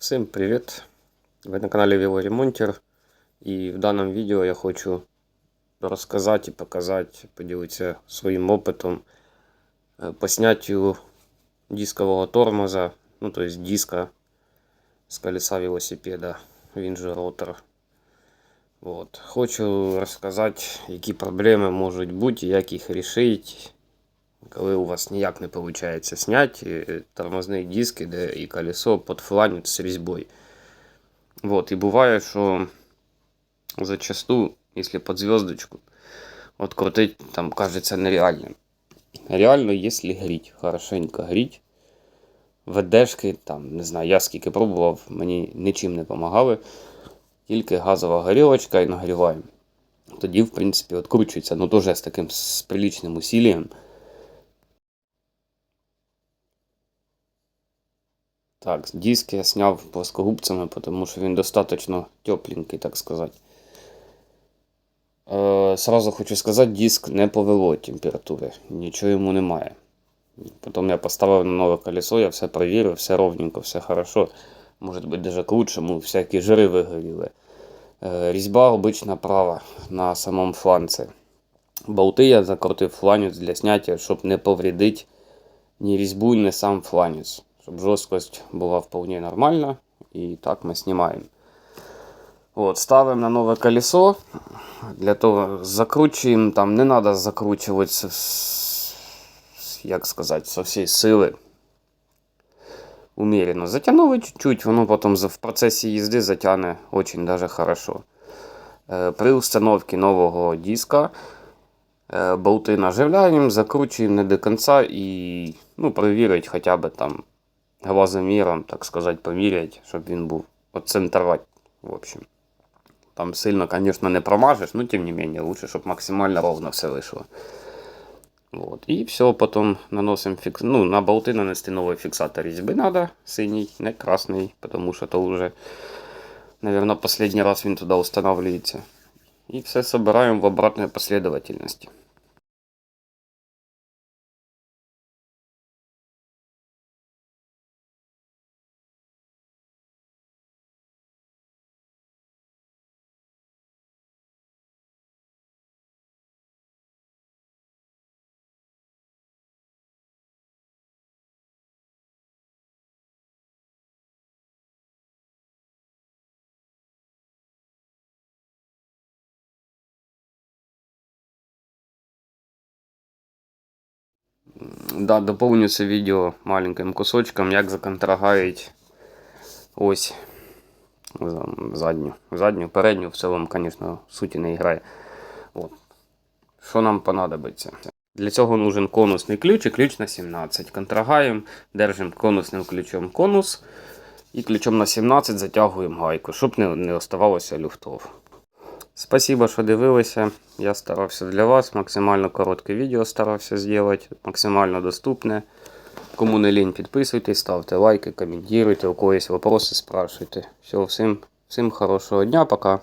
Всем привет! Вы на канале Велоремонтер и в данном видео я хочу рассказать и показать, поделиться своим опытом э, по снятию дискового тормоза, ну то есть диска з колеса велосипеда, він же ротор. От. Хочу розказати, які проблеми можуть бути, як їх рішити, Коли у вас ніяк не виходить зняти е, тормозний диск іде і колесо під з різьбою. Вот. І буває, що зачасту, якщо під зв'язочку, от крутить там кажеться нереально. Реально, якщо гріть, хорошенько гріть. ВДшки, там, не знаю, я скільки пробував, мені нічим не допомагали. Тільки газова горілочка і нагріваємо. Тоді, в принципі, відкручується, ну теж з таким з приличним усилием. Так, диск я сняв плоскогубцями, тому що він достатньо тепленький, так сказати. Е, сразу хочу сказати, диск не повело температури, нічого йому немає. Потім я поставив на нове колесо, я все перевірив, все ровненько, все хорошо. Може бути даже к лучшему, всякі жири вигоріли. Е, Різьба обична права на самому фланці. Болти я закрутив фланець для зняття, щоб не повредити ні різьбу, ні сам фланець. Щоб жорсткость була вполне нормальна. І так ми знімаємо. От, ставимо на нове колесо. Для того закручуємо, там не треба закручувати, як сказати, со всієї сили. Умеренно. Затягнули чуть-чуть, воно потім в процесі їзди затягне очень даже хорошо. Е, При установці нового диска е, болти наживляємо, закручуємо не до кінця і ну, перевірити хоча б там глазоміром, так сказати, поміряти, щоб він був оцентрувати. В общем. Там сильно, конечно, не промажеш, но тем не менее, лучше, чтобы максимально ровно все вышло. Вот. И все, потом наносим фикс... Ну, на болты нанести новый фиксатор резьбы надо, синий, не красный, потому что это уже, наверное, последний раз він туда устанавливается. И все собираем в обратной последовательности. Да, доповню це відео маленьким кусочком, як законтрагають ось задню. Задню, передню в цілому, звісно, суті не грає. От. Що нам понадобиться? Для цього нужен конусний ключ і ключ на 17. Контрагаємо, держимо конусним ключом конус і ключом на 17 затягуємо гайку, щоб не, не оставалося люфтов. Спасибо, що дивилися. Я старався для вас. Максимально коротке відео старався зробити, максимально доступне. Кому не лінь, підписуйтесь, ставте лайки, коментуйте, у когось вопроси спрашуйте. Все, всім, всім хорошого дня, пока.